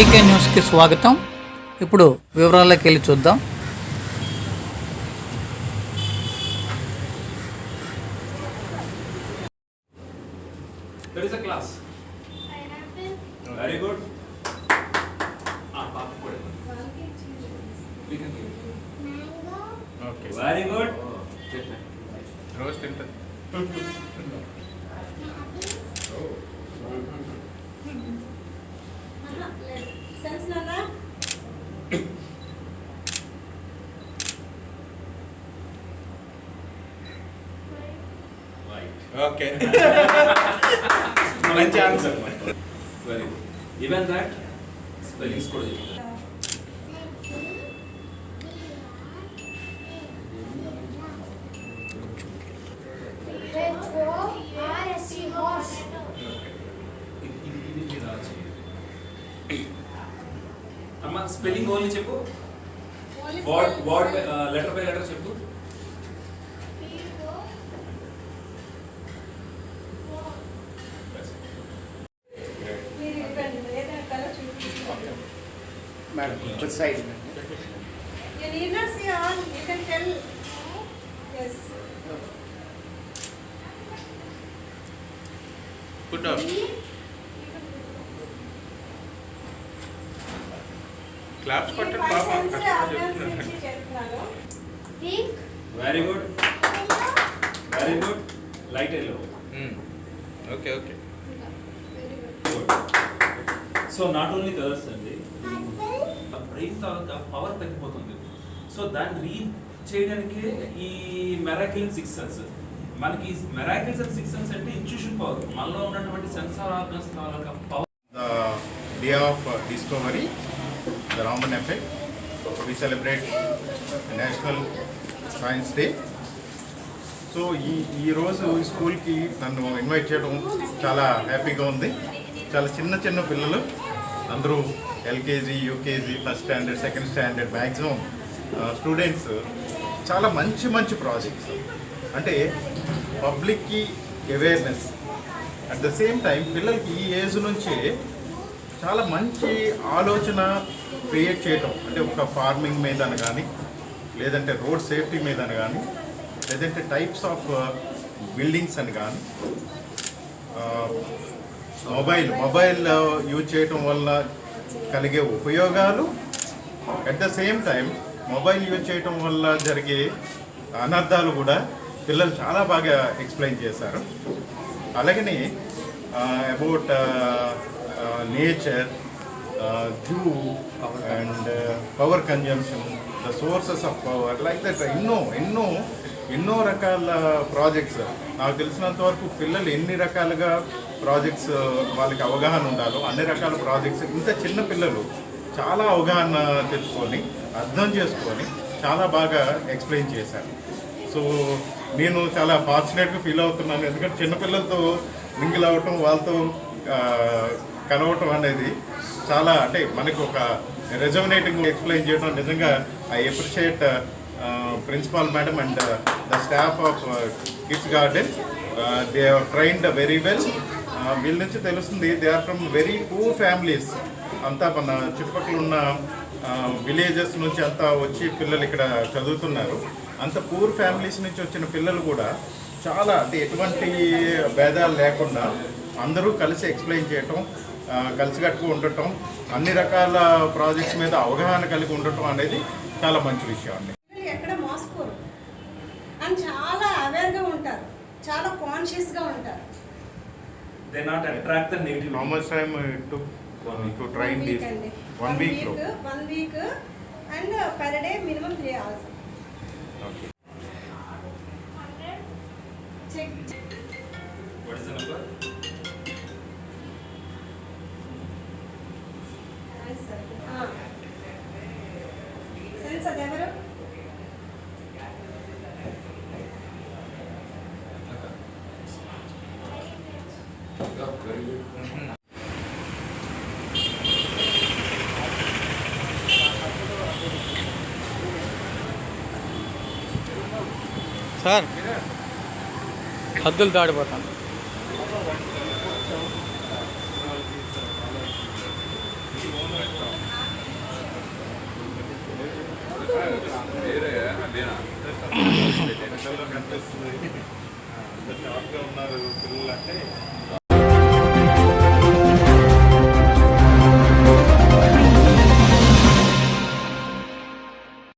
కేకే న్యూస్కి స్వాగతం. ఇప్పుడు వివరాల్లోకి వెళ్ళి చూద్దాం. Good. Ah, పాప కూడా. We can give. Okay Very good. రోజు తింటుంది సెన్స్ నాన్న ఓకే మంచి answer Very good. Even that, spellings కూడా చెప్తాను. స్పెల్లింగ్ ఓన్లీ చెప్పు word word letter by letter చెప్పు మేడం కొంచెం side You need not see all, you can tell. Yes. Good of claps పట్టండి చెప్తున్నాను. Very good very good light yellow. Okay okay so not only colours అండి brain తాలూకా power తగ్గిపోతుంది. So దాన్ని re చేయడానికి ఈ మెరాకిల్ సిక్స్ సెన్స్ మనకి miracles and six sense అంటే ఇంట్యూషన్ పవర్ మనలో ఉన్నటువంటి sensor organs taluka power of uh, discovery, the Raman effect. We celebrate National Science Day. So ఈ ఈరోజు ఈ స్కూల్కి నన్ను ఇన్వైట్ చేయడం చాలా హ్యాపీగా ఉంది చాలా చిన్న చిన్న పిల్లలు అందరూ LKG UKG first standard second standard maximum students చాలా మంచి మంచి ప్రాజెక్ట్స్ అంటే పబ్లిక్కి awareness at the same time పిల్లలకి ఈ ఏజ్ నుంచే చాలా మంచి ఆలోచన క్రియేట్ చేయటం. అంటే ఒక ఫార్మింగ్ మీద కానీ లేదంటే రోడ్ సేఫ్టీ మీద కానీ లేదంటే టైప్స్ ఆఫ్ బిల్డింగ్స్ అని కానీ మొబైల్ మొబైల్ యూజ్ చేయటం వల్ల కలిగే ఉపయోగాలు at the same time mobile use చేయటం వల్ల జరిగే అనర్థాలు కూడా పిల్లలు చాలా బాగా ఎక్స్ప్లెయిన్ చేశారు. అలాగనే uh, about nature zoo and power consumption the sources of power like that ఎన్నో ఎన్నో ఎన్నో రకాల ప్రాజెక్ట్స్ నాకు తెలిసినంత వరకు పిల్లలు ఎన్ని రకాలుగా ప్రాజెక్ట్స్ uh, వాళ్ళకి అవగాహన ఉండాలో అన్ని రకాల ప్రాజెక్ట్స్ ఇంత చిన్న పిల్లలు చాలా అవగాహన తెచ్చుకొని అర్థం చేసుకొని చాలా బాగా ఎక్స్ప్లెయిన్ చేశారు. సో నేను చాలా ఫార్చునేట్గా ఫీల్ అవుతున్నాను. ఎందుకంటే చిన్నపిల్లలతో మింగిల్ అవ్వటం వాళ్ళతో కలవటం అనేది చాలా అంటే మనకు ఒక రెజోనేటింగ్ ఎక్స్ప్లెయిన్ చేయడం నిజంగా I appreciate principal madam and the staff of kids garden they are trained very well వీళ్ళ నుంచి తెలుస్తుంది they are from very poor families అంతా మన చుట్టుపక్కల ఉన్న విలేజెస్ నుంచి అంతా వచ్చి పిల్లలు ఇక్కడ చదువుతున్నారు. అంత పూర్ ఫ్యామిలీస్ నుంచి వచ్చిన పిల్లలు కూడా చాలా అంటే ఎటువంటి భేదాలు లేకుండా అందరూ కలిసి ఎక్స్ప్లెయిన్ చేయటం కలిసికట్టుగా ఉండటం అన్ని రకాల ప్రాజెక్ట్స్ మీద అవగాహన కలిగి ఉండటం అనేది చాలా మంచి విషయం అండి. ఎక్కడ మోసపోరు అని చాలా అవేర్గా ఉంటారు. చాలా కాన్షియస్గా ఉంటారు. They not attract the negative how much time to to train this అండి. One week one week and per day minimum three hours sense అది ఎవరు సార్ హద్దులు దాడిపోతాను ఉన్నారు పిల్లలు అంటే